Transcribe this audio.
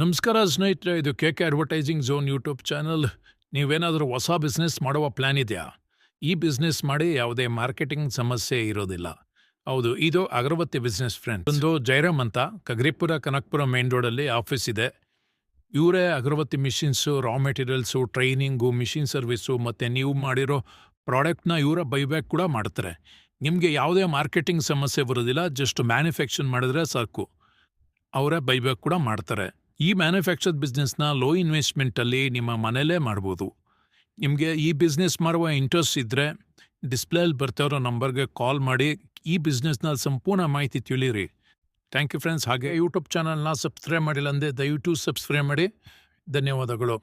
ನಮಸ್ಕಾರ ಸ್ನೇಹಿತರೆ, ಇದು K K advertising zone YouTube channel ನೀವೇನಾದರೂ ಹೊಸ ಬಿಸ್ನೆಸ್ ಮಾಡುವ ಪ್ಲಾನ್ ಇದೆಯಾ? ಈ ಬಿಸ್ನೆಸ್ ಮಾಡಿ ಯಾವುದೇ ಮಾರ್ಕೆಟಿಂಗ್ ಸಮಸ್ಯೆ ಇರೋದಿಲ್ಲ. ಹೌದು, ಇದು ಅಗರಬತ್ತಿ ಬಿಸ್ನೆಸ್ ಫ್ರೆಂಡ್ ಒಂದು ಜೈರಾಮ್ ಅಂತ. ಕಗ್ರಿಪುರ, ಕನಕ್ಪುರ ಮೇನ್ ರೋಡಲ್ಲಿ ಆಫೀಸ್ ಇದೆ. ಇವರೇ agarbatti machines raw materials training machine service ಮತ್ತು ನೀವು ಮಾಡಿರೋ ಪ್ರಾಡಕ್ಟ್ನ ಇವರ ಬೈಬ್ಯಾಕ್ ಕೂಡ ಮಾಡ್ತಾರೆ. ನಿಮಗೆ ಯಾವುದೇ ಮಾರ್ಕೆಟಿಂಗ್ ಸಮಸ್ಯೆ ಬರೋದಿಲ್ಲ ಜಸ್ಟ್ ಮ್ಯಾನುಫ್ಯಾಕ್ಚರ್ ಮಾಡಿದ್ರೆ ಸಾಕು. ಅವರೇ ಬೈಬ್ಯಾಕ್ ಕೂಡ ಮಾಡ್ತಾರೆ. ಈ ಮ್ಯಾನುಫ್ಯಾಕ್ಚರ್ ಬಿಸ್ನೆಸ್ನ ಲೋ ಇನ್ವೆಸ್ಟ್ಮೆಂಟಲ್ಲಿ ನಿಮ್ಮ ಮನೇಲೇ ಮಾಡ್ಬೋದು. ನಿಮಗೆ ಈ ಬಿಸ್ನೆಸ್ ಮಾಡುವ ಇಂಟ್ರೆಸ್ಟ್ ಇದ್ದರೆ ಡಿಸ್ಪ್ಲೇಲಿ ಬರ್ತಿರೋ ನಂಬರ್ಗೆ ಕಾಲ್ ಮಾಡಿ ಈ ಬಿಸ್ನೆಸ್ನ ಸಂಪೂರ್ಣ ಮಾಹಿತಿ ತಿಳಿರಿ ಥ್ಯಾಂಕ್ ಯು ಫ್ರೆಂಡ್ಸ್ ಹಾಗೆ ಯೂಟ್ಯೂಬ್ ಚಾನಲ್ನ ಸಬ್ಸ್ಕ್ರೈಬ್ ಮಾಡಿಲ್ಲ ಅಂದರೆ ದಯವಿಟ್ಟು ಸಬ್ಸ್ಕ್ರೈಬ್ ಮಾಡಿ. ಧನ್ಯವಾದಗಳು.